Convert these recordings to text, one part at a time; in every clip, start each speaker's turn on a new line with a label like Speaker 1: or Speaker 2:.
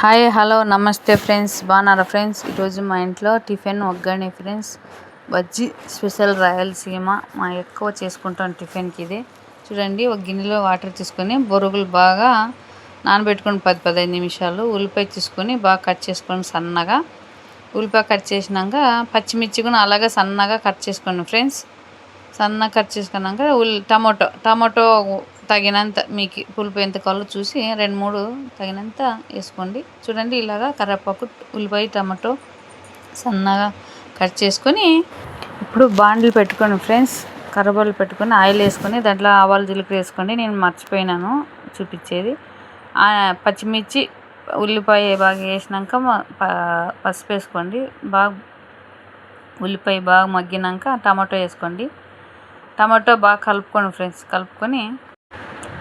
Speaker 1: Hi hello నమస్తే friends. బాగున్నారా friends? ఈరోజు మా ఇంట్లో టిఫిన్ ఒగ్గాని ఫ్రెండ్స్. బజ్జీ స్పెషల్ రాయలసీమ మా ఎక్కువ చేసుకుంటాం టిఫిన్కి ఇది. చూడండి ఒక గిన్నెలో వాటర్ తీసుకొని బొరుగులు బాగా నానబెట్టుకొని పది పదహైదు నిమిషాలు ఉల్లిపాయ తీసుకొని బాగా కట్ చేసుకొని సన్నగా. ఉల్లిపాయ కట్ చేసినాక పచ్చిమిర్చి కూడా అలాగే సన్నగా కట్ చేసుకోండి ఫ్రెండ్స్. సన్నగా కట్ చేసుకున్నాక ఉల్ టమాటో టమాటో తగినంత మీకు పులుపు ఎంత కావాలో చూసి రెండు మూడు తగినంత వేసుకోండి. చూడండి ఇలాగా కరివేపాకు ఉల్లిపాయ టమాటో సన్నగా కట్ చేసుకొని ఇప్పుడు బాండ్లు పెట్టుకోండి ఫ్రెండ్స్. కర్రబోలు పెట్టుకొని ఆయిల్ వేసుకొని దాంట్లో ఆవాలు జీలకర్ర వేసుకోండి. నేను మర్చిపోయినాను చూపించేది. పచ్చిమిర్చి ఉల్లిపాయ బాగా వేసినాక ప- పసుపు వేసుకోండి. బాగా ఉల్లిపాయ బాగా మగ్గినాక టమాటో వేసుకోండి. టమాటో బాగా కలుపుకోండి ఫ్రెండ్స్. కలుపుకొని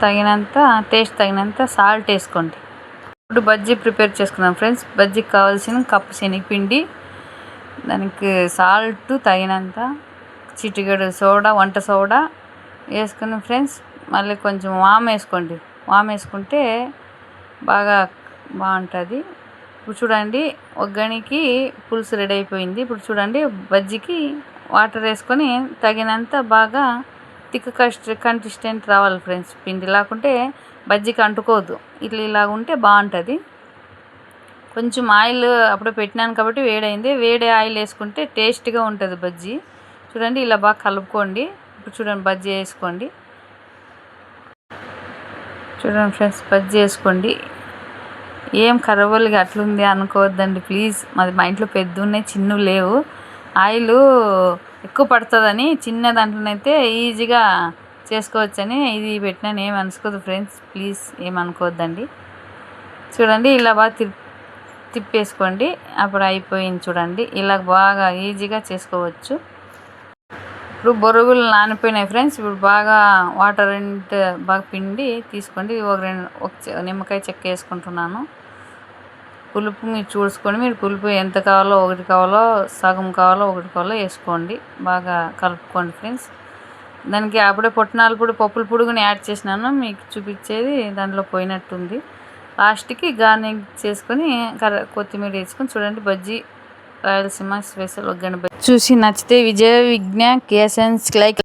Speaker 1: తగినంత టేస్ట్ తగినంత సాల్ట్ వేసుకోండి. ఇప్పుడు బజ్జీ ప్రిపేర్ చేసుకుందాం ఫ్రెండ్స్. బజ్జీకి కావాల్సిన కప్పు శనగపిండి దానికి సాల్ట్ తగినంత చిటికెడు సోడా వంట సోడా వేసుకుని ఫ్రెండ్స్. మళ్ళీ కొంచెం వామ్ వేసుకోండి. వామ్ వేసుకుంటే బాగా బాగుంటుంది. ఇప్పుడు చూడండి ఒగ్గనికి పులుసు రెడీ అయిపోయింది. ఇప్పుడు చూడండి బజ్జీకి వాటర్ వేసుకొని తగినంత బాగా థిక్ కస్ట్ కంటిస్టెంట్ రావాలి ఫ్రెండ్స్. పిండి లేకుంటే బజ్జికి అంటుకోవద్దు. ఇట్లా ఇలాగ ఉంటే బాగుంటుంది. కొంచెం ఆయిల్ అప్పుడే పెట్టినాను కాబట్టి వేడైంది. వేడి ఆయిల్ వేసుకుంటే టేస్ట్గా ఉంటుంది బజ్జీ. చూడండి ఇలా బాగా కలుపుకోండి. ఇప్పుడు చూడండి బజ్జీ వేసుకోండి. చూడండి ఫ్రెండ్స్ బజ్జీ వేసుకోండి. ఏం కరవలుగా అట్లుంది అనుకోవద్దండి ప్లీజ్. మాది మా ఇంట్లో పెద్ద ఉన్నాయి చిన్నవి లేవు. ఆయిల్ ఎక్కువ పడుతుందని చిన్న దాంట్లోనైతే ఈజీగా చేసుకోవచ్చని ఇది పెట్టినాను ఏమి అనుకోదు ఫ్రెండ్స్ ప్లీజ్ ఏమనుకోవద్దండి. చూడండి ఇలా బాగా తిప్ తిప్పేసుకోండి అప్పుడు అయిపోయింది చూడండి. ఇలా బాగా ఈజీగా చేసుకోవచ్చు. ఇప్పుడు బొరుగులు నానిపోయినాయి ఫ్రెండ్స్ ఇప్పుడు బాగా వాటర్ అంటే బాగా పిండి తీసుకోండి. ఒక రెండు ఒక నిమ్మకాయ చెక్క వేసుకుంటున్నాను. పులుపు మీరు చూసుకొని మీరు పులుపు ఎంత కావాలో ఒకటి కావాలో సగం కావాలో ఒకటి కావాలో వేసుకోండి. బాగా కలుపుకోండి ఫ్రెండ్స్. దానికి అప్పుడే పుట్టినాల పొడి పప్పుల పొడుగుని యాడ్ చేసినాను. మీకు చూపించేది దాంట్లో పోయినట్టుంది. లాస్ట్కి గార్నింగ్ చేసుకొని కర కొత్తిమీర వేసుకొని చూడండి. బజ్జీ రాయలసీమ స్పెషల్ ఒగ్గని బజ్జీ చూసి నచ్చితే విజయ విజ్ఞ కేసన్స్ లైక్